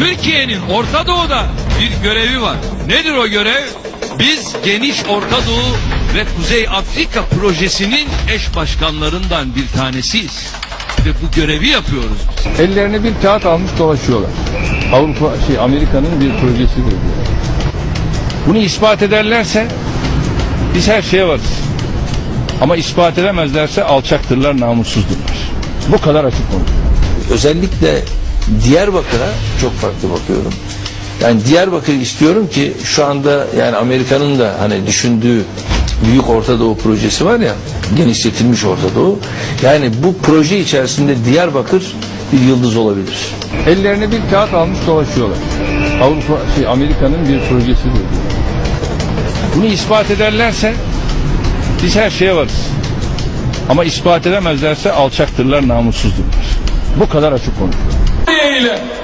Türkiye'nin Orta Doğu'da bir görevi var. Nedir o görev? Biz geniş Orta Doğu ve Kuzey Afrika projesinin eş başkanlarından bir tanesiyiz. Ve bu görevi yapıyoruz. Ellerine bir kağıt almış dolaşıyorlar. Avrupa, şey Amerika'nın bir projesidir diyor. Bunu ispat ederlerse biz her şeye varız. Ama ispat edemezlerse alçaktırlar, namussuzdurlar. Bu kadar açık konu. özellikle Diyarbakır'a çok farklı bakıyorum. Yani Diyarbakır istiyorum ki şu anda yani Amerika'nın da hani düşündüğü Büyük Orta Doğu projesi var ya genişletilmiş Orta Doğu. Yani bu proje içerisinde Diyarbakır bir yıldız olabilir. Ellerine bir kağıt almış dolaşıyorlar. Avrupa, şey Amerika'nın bir projesidir diyor. Bunu ispat ederlerse biz her şeye varız. Ama ispat edemezlerse alçaktırlar, namussuzdurlar. Bu kadar açık konu. Криля.